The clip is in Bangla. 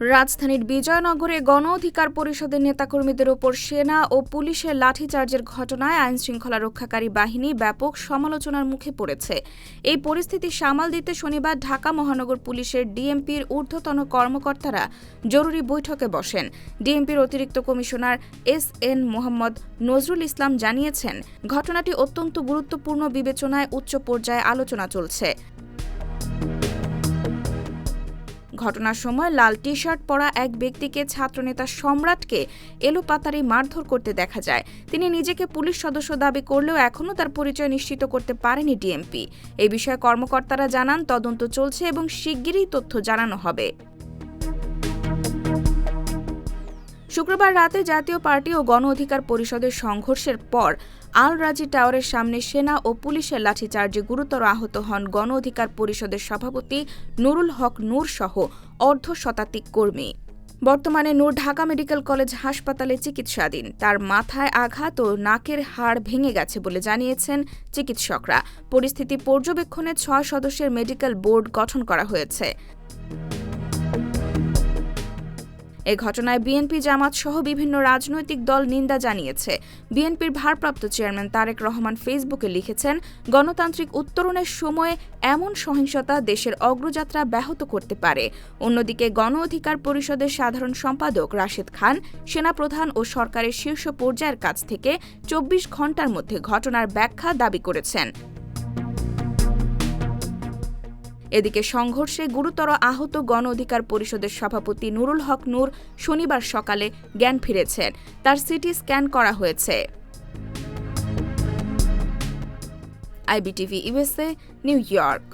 রাজধানীর বিজয়নগরে গণ অধিকার পরিষদের নেতাকর্মীদের ওপর সেনা ও পুলিশের লাঠিচার্জের ঘটনায় আইনশৃঙ্খলা রক্ষাকারী বাহিনী ব্যাপক সমালোচনার মুখে পড়েছে। এই পরিস্থিতি সামাল দিতে শনিবার ঢাকা মহানগর পুলিশের ডিএমপির ঊর্ধ্বতন কর্মকর্তারা জরুরি বৈঠকে বসেন। ডিএমপির অতিরিক্ত commissioner S N Mohammad Nazrul Islam জানিয়েছেন, ঘটনাটি অত্যন্ত গুরুত্বপূর্ণ বিবেচনায় উচ্চ পর্যায়ে আলোচনা চলছে। ঘটনার সময় লাল টি শার্ট পরা এক ব্যক্তিকে ছাত্রনেতা সম্রাটকে এলোপাতারি মারধর করতে দেখা যায়। তিনি নিজেকে পুলিশ সদস্য দাবি করলেও এখনও তার পরিচয় নিশ্চিত করতে পারেনি ডিএমপি। এ বিষয়ে কর্মকর্তারা জানান, তদন্ত চলছে এবং শিগগিরই তথ্য জানানো হবে। শুক্রবার রাতে জাতীয় পার্টি ও গণ অধিকার পরিষদের সংঘর্ষের পর আল রাজি টাওয়ারের সামনে সেনা ও পুলিশের লাঠিচার্জে গুরুতর আহত হন গণ অধিকার পরিষদের সভাপতি নুরুল হক নূর সহ অর্ধ শতাধিক কর্মী। বর্তমানে নূর ঢাকা মেডিকেল কলেজ হাসপাতালে চিকিৎসাধীন। তার মাথায় আঘাত ও নাকের হাড় ভেঙে গেছে বলে জানিয়েছেন চিকিৎসকরা। পরিস্থিতি পর্যবেক্ষণে ছয় সদস্যের মেডিকেল বোর্ড গঠন করা হয়েছে। এ ঘটনায় বিএনপি জামাত সহ বিভিন্ন রাজনৈতিক দল নিন্দা জানিয়েছে। বিএনপির ভারপ্রাপ্ত চেয়ারম্যান তারেক রহমান ফেসবুকে লিখেছেন, গণতান্ত্রিক উত্তরণের সময়ে এমন সহিংসতা দেশের অগ্রযাত্রা ব্যাহত করতে পারে। অন্যদিকে গণ অধিকার পরিষদের সাধারণ সম্পাদক রাশেদ খান, সেনাপ্রধান ও সরকারের শীর্ষ পর্যায়ের কাছ থেকে চব্বিশ ঘণ্টার মধ্যে ঘটনার ব্যাখ্যা দাবি করেছেন। এদিকে সংঘর্ষে গুরুতর আহত গণ অধিকার পরিষদের সভাপতি নুরুল হক নূর শনিবার সকালে জ্ঞান ফিরেছেন। তার সিটি স্ক্যান করা হয়েছে। IBTV USA New York.